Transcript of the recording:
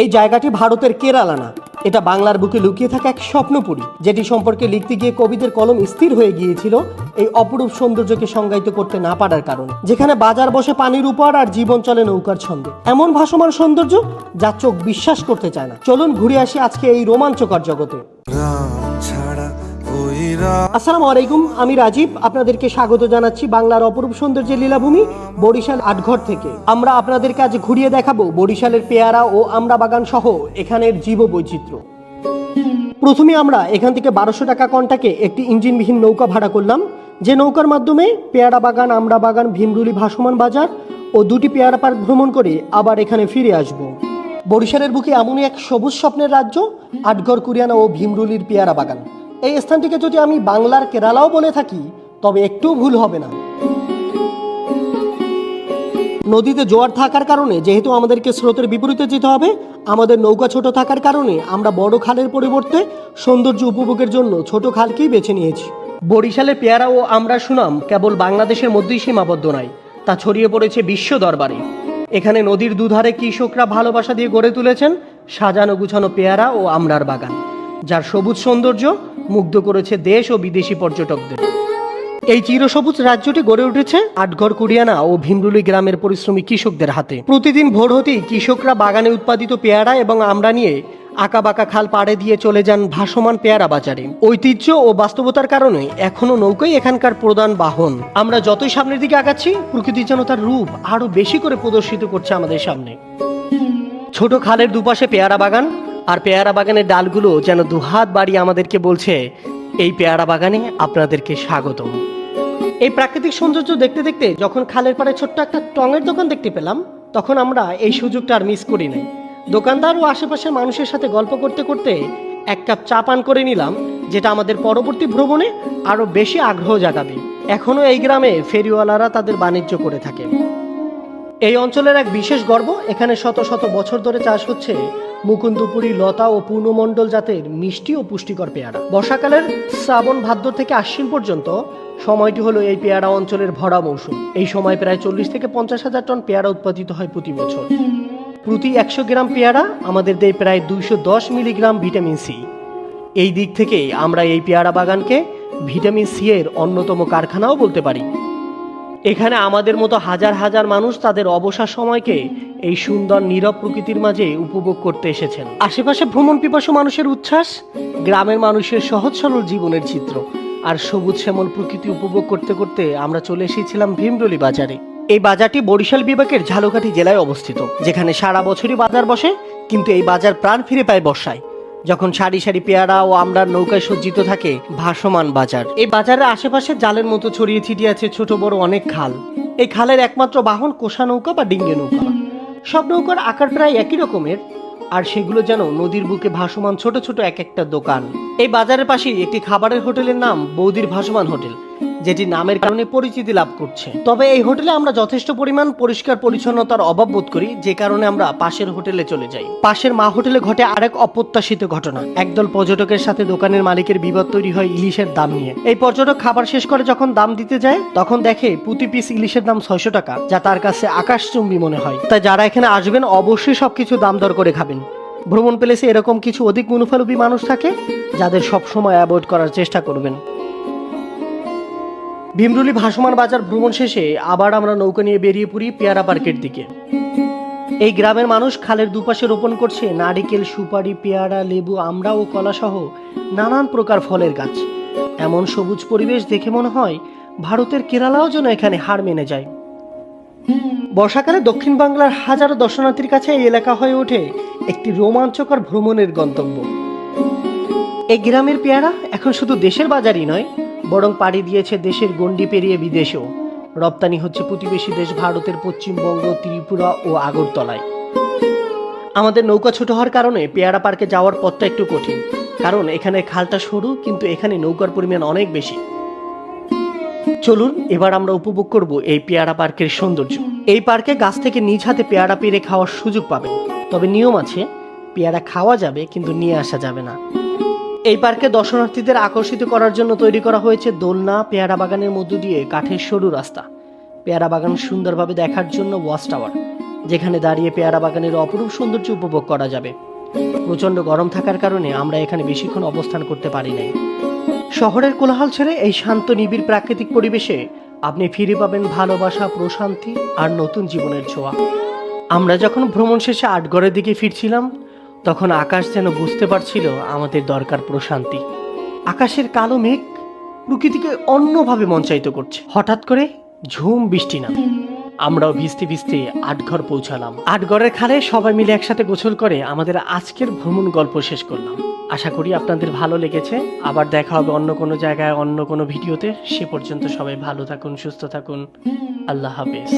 এই জায়গাটি ভারতের কেরালা না। এটা বাংলার বুকে লুকিয়ে থাকা এক স্বপ্নপুরী, যেটি সম্পর্কে লিখতে গিয়ে কবিদের কলম স্থির হয়ে গিয়েছিল এই অপরূপ সৌন্দর্যকে সংজ্ঞায়িত করতে না পারার কারণে, যেখানে বাজার বসে পানির উপর আর জীবন চলে নৌকার ছন্দে। এমন ভাসমান সৌন্দর্য যা চোখ বিশ্বাস করতে চায় না। চলুন ঘুরে আসি আজকে এই রোমাঞ্চকর জগতে। আসসালামু আলাইকুম, আমি রাজীব। আপনাদেরকে স্বাগত জানাচ্ছি বাংলার অপরূপ সৌন্দর্যের লীলাভূমি বরিশাল আটঘর থেকে। আমরা আপনাদেরকে আজ ঘুরিয়ে দেখাবো বরিশালের পেয়ারা ও বাগান সহ এখানের জীব বৈচিত্র্য প্রথমে আমরা এখান থেকে বারোশো টাকা কন্টাকে একটি ইঞ্জিনবিহীন নৌকা ভাড়া করলাম। যে নৌকার মাধ্যমে পেয়ারা বাগান আমড়া বাগান, ভীমরুলি, ভাসমান বাজার ও দুটি পেয়ারা পার্ক ভ্রমণ করে আবার এখানে ফিরে আসব। বরিশালের বুকে এমনই এক সবুজ স্বপ্নের রাজ্য, আটঘর, কুরিয়ানা ও ভীমরুলির পেয়ারা বাগান। এই স্থানটিকে যদি আমি বাংলার কেরালাও বলে থাকি, তবে একটু ভুল হবে না। নদীতে জোয়ার থাকার কারণে যেহেতু আমাদেরকে স্রোতের বিপরীতে যেতে হবে, আমাদের নৌকা ছোট থাকার কারণে আমরা বড় খালের পরিবর্তে সৌন্দর্য উপভোগের জন্য ছোট খালকেই বেছে নিয়েছি। বরিশালে পেয়ারা ও আমরা সুনাম কেবল বাংলাদেশের মধ্যেই সীমাবদ্ধ নয়, তা ছড়িয়ে পড়েছে বিশ্ব দরবারে। এখানে নদীর দুধারে কৃষকরা ভালোবাসা দিয়ে গড়ে তুলেছেন সাজানো গুছানো পেয়ারা ও আমড়ার বাগান, যার সবুজ সৌন্দর্য মুগ্ধ করেছে দেশ ও বিদেশি পর্যটকদের। এই চিরসবুজ রাজ্যটি গড়ে উঠেছে আটঘর কুড়িয়ানা ও ভীমরুলি গ্রামের পরিশ্রমী কৃষকদের হাতে। প্রতিদিন ভোর হতেই কৃষকরা বাগানে উৎপাদিত পেয়ারা এবং আমড়া নিয়ে আঁকা বাঁকা খাল পাড়ে দিয়ে চলে যান ভাসমান পেয়ারা বাজারে। ঐতিহ্য ও বাস্তবতার কারণে এখনও নৌকাই এখানকার প্রধান বাহন। আমরা যতই সামনের দিকে আগাচ্ছি প্রকৃতি যেন তার রূপ আরও বেশি করে প্রদর্শিত করছে আমাদের সামনে। ছোট খালের দুপাশে পেয়ারা বাগান আর পেয়ারা বাগানের ডালগুলো যেন দুহাত বাড়িয়ে আমাদেরকে বলছে, এই পেয়ারা বাগানে আপনাদেরকে স্বাগতম। এই প্রাকৃতিক সৌন্দর্য দেখতে দেখতে যখন খালের পাড়ে ছোট্ট একটা টঙের দোকান দেখতে পেলাম, তখন আমরা এই সুযোগটা আর মিস করি নাই। দোকানদার ও আশেপাশের মানুষের সাথে গল্প করতে করতে এক কাপ চা পান করে নিলাম, যেটা আমাদের পরবর্তী ভ্রমণে আরও বেশি আগ্রহ জাগাবে। এখনও এই গ্রামে ফেরিওয়ালারা তাদের বাণিজ্য করে থাকে। এই অঞ্চলের এক বিশেষ গর্ব, এখানে শত শত বছর ধরে চাষ হচ্ছে মুকুন্দপুরি লতা ও পূর্ণমণ্ডল জাতের মিষ্টি ও পুষ্টিকর পেয়ারা। বর্ষাকালের শ্রাবণ ভাদ্র থেকে আশ্বিন পর্যন্ত সময়টি হলো এই পেয়ারা অঞ্চলের ভরা মৌসুম। এই সময় প্রায় চল্লিশ থেকে পঞ্চাশ হাজার টন পেয়ারা উৎপাদিত হয় প্রতি বছর। প্রতি একশো গ্রাম পেয়ারা আমাদের দেয় প্রায় দুইশো দশ মিলিগ্রাম ভিটামিন সি। এই দিক থেকে আমরা এই পেয়ারা বাগানকে ভিটামিন সি এর অন্যতম কারখানাও বলতে পারি। এখানে আমাদের মতো হাজার হাজার মানুষ তাদের অবসর সময়কে এই সুন্দর নীরব প্রকৃতির মাঝে উপভোগ করতে এসেছেন। আশেপাশে ভ্রমণ পিপাসু মানুষের উচ্ছ্বাস, গ্রামের মানুষের সহজ সরল জীবনের চিত্র, আর সবুজ শ্যামল প্রকৃতি উপভোগ করতে করতে আমরা চলে এসেছিলাম ভীমরলি বাজারে। এই বাজারটি বরিশাল বিভাগের ঝালকাঠি জেলায় অবস্থিত, যেখানে সারা বছরই বাজার বসে, কিন্তু এই বাজার প্রাণ ফিরে পায় বর্ষায়। যখন সারি সারি পেয়ারা ও আমড়ার নৌকায় সজ্জিত থাকে ভাসমান বাজার। এই বাজারের আশেপাশে জালের মতো ছড়িয়ে ছিটিয়ে আছে ছোট বড় অনেক খাল। এই খালের একমাত্র বাহন কোষা নৌকা বা ডিঙ্গে নৌকা। সব নৌকার আকার প্রায় একই রকমের, আর সেগুলো যেন নদীর বুকে ভাসমান ছোট ছোট এক একটা দোকান। এই বাজারের পাশেই একটি খাবারের হোটেলের নাম বৌদির ভাসমান হোটেল। যেটি নামের কারণে পরিচিতি লাভ করছে। তবে এই হোটেলে আমরা যথেষ্ট পরিমাণ পরিষ্কার পরিচ্ছন্নতার অভাব বোধ করি, যে কারণে আমরা পাশের হোটেলে চলে যাই। পাশের মা হোটেলে ঘটে আরেক অপ্রত্যাশিত ঘটনা। একদল পর্যটকের সাথে দোকানের মালিকের বিবাদ তৈরি হয় ইলিশের দাম নিয়ে। এই পর্যটক খাবার শেষ করে যখন দাম দিতে যায়, তখন দেখে প্রতি পিস ইলিশের দাম ছয়শো টাকা, যা তার কাছে আকাশচুম্বী মনে হয়। তাই যারা এখানে আসবেন, অবশ্যই সবকিছু দাম দর করে খাবেন। ভ্রমণ প্লেসে এরকম কিছু অধিক মুনাফালুবী মানুষ থাকে, যাদের সবসময় অ্যাভয়েড করার চেষ্টা করবেন। ভীমরুলি ভাসমান বাজার ভ্রমণ শেষে আবার আমরা নৌকা নিয়ে বেরিয়ে পড়ি পেয়ারা পার্কের দিকে। এই গ্রামের মানুষ খালের দুপাশে রোপণ করছে নারিকেল, সুপারি, পেয়ারা, লেবু, আমড়া ও কলা সহ নানান প্রকার ফলের গাছ। এমন সবুজ পরিবেশ দেখে মনে হয় ভারতের কেরালাও যেন এখানে হার মেনে যায়। বর্ষাকালে দক্ষিণ বাংলার হাজারো দর্শনার্থীর কাছে এই এলাকা হয়ে ওঠে একটি রোমাঞ্চকর ভ্রমণের গন্তব্য। এই গ্রামের পেয়ারা এখন শুধু দেশের বাজারই নয় বরং পাড়ি দিয়েছে দেশের গণ্ডি পেরিয়ে বিদেশেও। রপ্তানি হচ্ছে প্রতিবেশী দেশ ভারতের পশ্চিমবঙ্গ, ত্রিপুরা ও আগরতলায়। আমাদের নৌকা ছোট হওয়ার কারণে পেয়ারা পার্কে যাওয়ার পথটা একটু কঠিন। কারণ এখানে খালটা সরু, কিন্তু এখানে নৌকার পরিমাণ অনেক বেশি। চলুন, এবার আমরা উপভোগ করব এই পেয়ারা পার্কের সৌন্দর্য। এই পার্কে গাছ থেকে নিজ হাতে পেয়ারা পেরে খাওয়ার সুযোগ পাবেন। তবে নিয়ম আছে, পেয়ারা খাওয়া যাবে, কিন্তু নিয়ে আসা যাবে না। এই পার্কে দর্শনার্থীদের আকর্ষিত করার জন্য তৈরি করা হয়েছে দোলনা, পেয়ারা বাগানের মধ্য দিয়ে কাঠের সরু রাস্তা। পেয়ারা বাগান সুন্দরভাবে দেখার জন্য ওয়াচ টাওয়ার, যেখানে দাঁড়িয়ে পেয়ারা বাগানের অপরূপ সৌন্দর্য উপভোগ করা যাবে। প্রচণ্ড গরম থাকার কারণে আমরা এখানে বেশিক্ষণ অবস্থান করতে পারি নাই। শহরের কোলাহল ছেড়ে এই শান্ত, নিবিড় প্রাকৃতিক পরিবেশে আপনি ফিরে পাবেন ভালোবাসা, প্রশান্তি আর নতুন জীবনের ছোঁয়া। আমরা যখন ভ্রমণ শেষে আটগড়ের দিকে ফিরছিলাম তখন আকাশ যেন বুঝতে পারছিল আমাদের দরকার প্রশান্তি। আকাশের কালো মেঘ প্রকৃতিকে অন্যভাবে মঞ্চায়িত করছে। হঠাৎ করে ঝুম বৃষ্টি নামে। আমরাও ভিজতে ভিজতে আটঘর পৌঁছালাম। আটঘরের খালে সবাই মিলে একসাথে গোসল করে আমাদের আজকের ভ্রমণ গল্প শেষ করলাম। আশা করি আপনাদের ভালো লেগেছে। আবার দেখা হবে অন্য কোনো জায়গায়, অন্য কোনো ভিডিওতে। সে পর্যন্ত সবাই ভালো থাকুন, সুস্থ থাকুন। আল্লাহ হাফেজ।